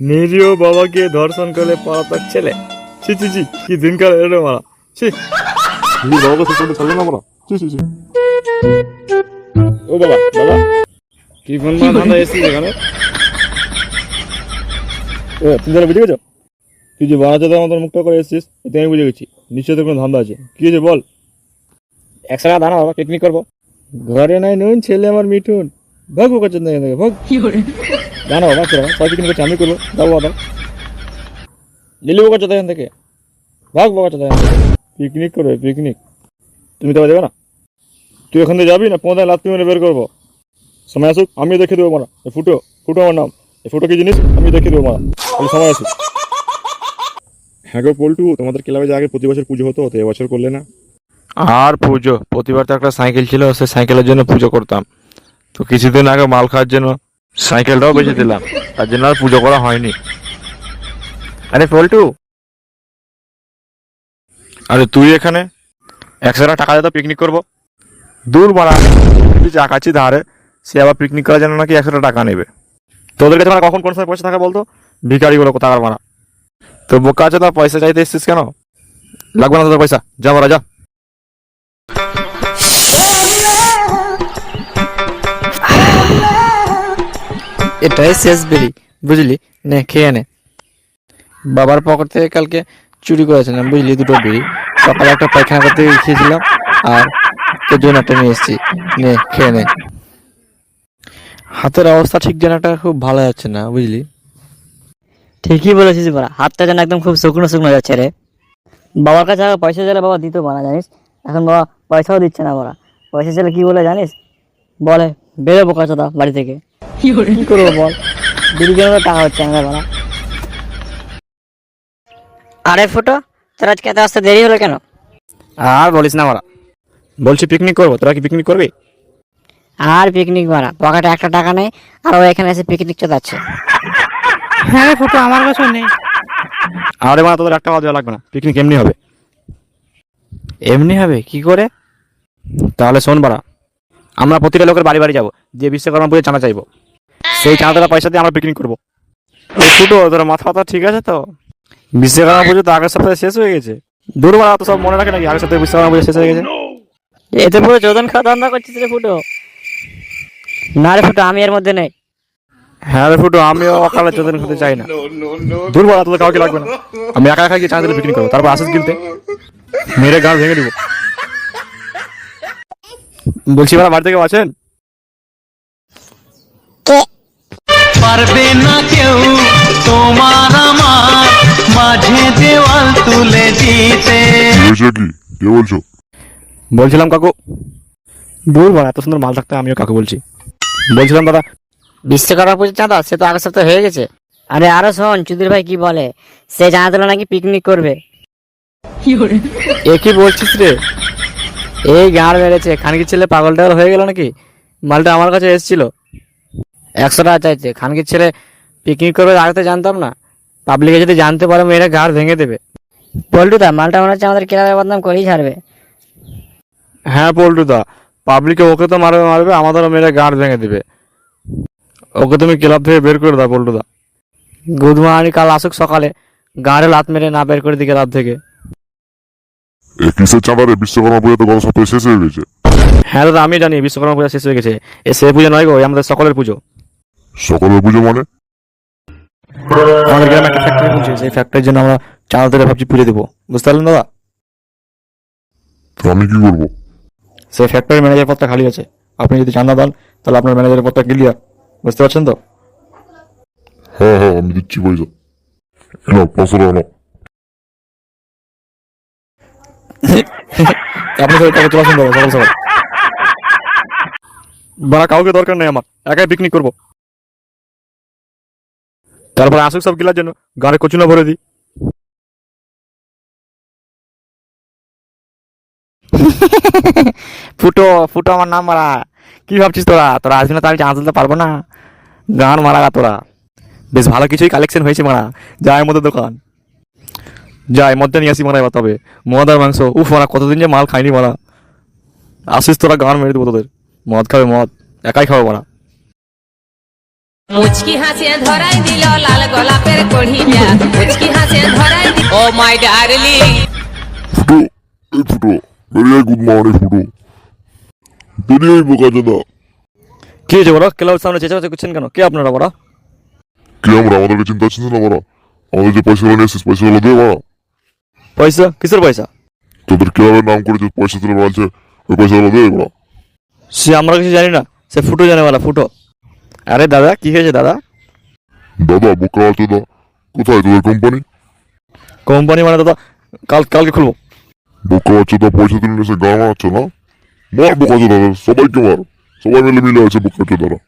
নিরীহ বাবাকে ধর্ষণ করে পলাতক ছেলে। ছি ছি ছি কি দিনকাল এলো মারা। ছি। নিজের বাবাকে ছাড়বে না আমরা ছি ছি ছি। ও বাবা বাবা। কি ফোন মারা ধান্দা এসেছিস এখানে। ও তুমি তাহলে বুঝে গেছো? তুই যে বাড়াতে দেওয়ার মতন মুখটা করে এসেছিস এতে আমি বুঝে গেছি। নিশ্চয়ই তোর কোনো ধান্দা আছে। কি হয়েছে বল? টাকা দাঁড়া বাবা পিকনিক করব। ঘরে নাই নুন ছেলে আমার মিঠুন। ভাগ বোকা চন্দ্র এখান থেকে ভাগ জানো বাবা চলো সবাই করছে আমি করব দাও বাবা লিলি বোকা চোদ্দ এখান থেকে ভাগ বোকা এখান থেকে পিকনিক করবে পিকনিক তুমি তো দেবে না তুই ওখান থেকে যাবি না পৌঁছায় লাত্তি মেরে বের করব সময় আসুক আমি দেখে দেবো মারা এই ফুটো ফুটো আমার নাম এই ফুটো কি জিনিস আমি দেখে দেবো মারা তাহলে সময় আসুক হ্যাঁ গো পল্টু তোমাদের ক্লাবে যে আগে প্রতি বছর পুজো হতো তো এবছর করলে না? আর পুজো। প্রতিবার তো একটা সাইকেল ছিল সেই সাইকেলের জন্য পুজো করতাম। তো কিছুদিন আগে মাল খাওয়ার জন্য সাইকেলটাও বেঁচে দিলাম তার জন্য আর পুজো করা হয়নি। আরে পল্টু। আরে তুই এখানে? একশো টাকা দিয়ে তো পিকনিক করব। দূর বাড়া চা খাচ্ছি ধারে সে আবার পিকনিক করার জন্য নাকি একশো টাকা নেবে? তোদের কাছে কখন কোন সময় পয়সা থাকে বলতো? ভিখারিগুলো কোথাকার মারা। তো বোকা আছে তো পয়সা চাইতে এসছিস কেন? লাগবে না তোদের পয়সা। যা মারা যা। এটাই শেষ বেরি বুঝলি? নে, খেয়ে নে। বাবার পকেট থেকে কালকে চুরি করেছিলাম, বুঝলি? দুটো বেরি সকালে একটা পায়খানা করতে খেয়েছিলাম আর জন্য একটা নিয়ে এসেছি। নে, খেয়ে নে। হাতের অবস্থা ঠিক যেন একটা খুব ভালো যাচ্ছে না, বুঝলি? ঠিকই বলেছিস বড়া হাতটা যেন একদম খুব শুকনো শুকনো যাচ্ছে রে। বাবার কাছে আগে পয়সা চাইলে বাবা দিত না জানিস? এখন বাবা পয়সাও দিচ্ছে না বড়া পয়সা চাইলে কি বলে, জানিস? বলে, বেরোবো কাচোদা বাড়ি থেকে। কি করব বল? দিদির টাকা হচ্ছে আরে ফুটো তোর আজকে এত আসতে দেরি হলো কেন? আর বলিস না মারা বলছি পিকনিক করব তোরা কি পিকনিক করবি? আর পিকনিক মারা পকেটে একটা টাকা নেই আর ও এখানে এসে পিকনিক চোদাচ্ছে হ্যাঁ ফটো আমার কাছেও নেই। আরে মারা তোদের একটা দেওয়া লাগবে না পিকনিক এমনি হবে। এমনি হবে? কি করে? তাহলে শোন বাড়া আমরা প্রতিটা লোকের বাড়ি বাড়ি যাব যে বিশ্বকর্মা পুজো চাঁদা চাইব। সেই চাঁদাটা পয়সা দিয়ে আমরা পিকনিক করব। ফুটো তোর মাথা মাথা ঠিক আছে তো? বিশ্বকর্মা পুজো তো আগের সপ্তাহে শেষ হয়ে গেছে। দূর বাড়া তো সব মনে রাখে নাকি? আগের সপ্তাহে বিশ্বকর্মা পুজো শেষ হয়ে গেছে। এতে পুরো চোদন খাওয়া ধান্দা করছিস রে ফুটো। না রে ফুটো আমি এর মধ্যে নেই। হ্যাঁ রে ফুটো আমিও অকালে চোদন খেতে চাই না। দূর বাড়া তোদের কাউকে লাগবে না। আমি একা একা গিয়ে চাঁদা দিলে পিকনিক করব। তারপর আসিস গিলতে মেরে গান ভেঙে দিব। বলছি বাড়া কেউ আছেন? পারবে না কেউ। তোমার আমার মাঝে দেওয়াল তুলে দিতে। হয়েছে কি? কে বলছো? বলছিলাম কাকু। দূর বাড়া এত সুন্দর মাল থাকতে আমিও কাকু বলছি। বলছিলাম দাদা। বিশ্বকর্মা পুজোর চাঁদা সে তো আগের সপ্তাহে হয়ে গেছে। আরে আরও শোন চুদির ভাই কি বলে? সে জানা দিল নাকি পিকনিক করবে। এ কি বলছিস রে? এই গাঁড় মেরেছে। খানকির ছেলে পাগল টাগল হয়ে গেল নাকি? মালটা আমার কাছে এসেছিল। একশো টাকা চাইছে। খানকির ছেলে পিকনিক করবে আগে তো জানতাম না। পাবলিকে যদি জানতে পারে মেয়েরা গাড় ভেঙে দেবে। পল্টুদা মালটা মনে হচ্ছে আমাদের ক্লাবের বদনাম করেই ছাড়বে। হ্যাঁ পল্টুদা পাবলিকে ওকে তো মারবে মারবে আমাদেরও মেয়েরা গাঁড় ভেঙে দেবে। ওকে তুমি ক্লাব থেকে বের করে দাও পল্টুদা। গুদমানি কাল আসুক সকালে গাঁড়ে লাত মেরে না বের করে দিকে ক্লাব থেকে। এ কিসের চাঁদা বিশ্বকর্মা পুজো তো গত সপ্তাহে শেষ হয়ে গেছে। হ্যাঁ দাদা আমি জানি বিশ্বকর্মা পূজা শেষ হয়ে গেছে। এ সে পুজো নয় গো আমাদের সকলের পুজো। সকলের পুজো মানে? আমাদের গ্রামে একটা ফ্যাক্টরি খুলছে সেই ফ্যাক্টরির জন্য আমরা চাঁদা ধরে ভাবছি পুজো দেবো। বুঝতে পারলেন দাদা? তো আমি কি করব? সেই ফ্যাক্টরির ম্যানেজার পদটা খালি আছে। আপনি যদি চাঁদা দেন তাহলে আপনার ম্যানেজারের পদটা ক্লিয়ার বুঝতে পারছেন তো? হ্যাঁ হ্যাঁ আমি দিচ্ছি পয়সা। এনো পাঁচশো টাকা নাও। আপনি সবাই টাকা চলে আসুন দাদা সকাল সকাল বাড়া কাউকে দরকার নেই আমার। একাই পিকনিক করব। তারপরে আসুক সব গিলার জন্য গাড়ি কচুনা ভরে দিই। ফুটো ফুটো আমার নাম মারা। কি ভাবছিস তোরা? তোরা আসবি না তো আমি চান্স দিতে পারব না। গান মারা তোরা। বেশ ভালো কিছুই কালেকশন হয়েছে মারা। যায় মধ্যে দোকান। যাই মধ্যে নিয়ে আসি মারা এবার তবে। মদ আর মাংস। উফ, মারা, কতদিন যে মাল খাইনি মারা। আসিস তোরা গান মেরে দেবো তোদের। মদ খাবে মদ। একাই খাবে মারা। মুচকি হাসিয়ে ধরাই দিল লাল গোলাপের কড়িটা মুচকি হাসিয়ে ধরাই ও মাই ডার্লিং। ফুটো এই ফুটো বেরিয়ে গুড মর্নিং ফুটো। বেরিয়ে বোকা দাদা? কি হয়েছে বড় ক্লাবের সামনে চেঁচামেচি করছেন কেন? কে আপনারা বড় কি আমরা? আমাদেরকে চিন্তা হচ্ছে না বড় আমাদের যে পয়সাগুলো নিয়ে এসেছিস পয়সাগুলো দে বড় পয়সা? কিসের পয়সা? তোদের ক্লাবের নাম করে যে পয়সা তুলে বলছে ওই পয়সাগুলো দে বড় সে আমরা কিছু জানি না সে ফুটো জানে বলা ফুটো। আরে দাদা কি হয়েছে দাদা দাদা বোকা আছে দা কোথায় তোদের কোম্পানি কোম্পানি মানে দাদা কাল কালকে খুলবো বোকা আছে দা পয়সা তুলে এসে গান মারাচ্ছে না মার বোকা আছে দাদা সবাইকে মার সবাই মিলে মিলে আছে বোকা আছে দাদা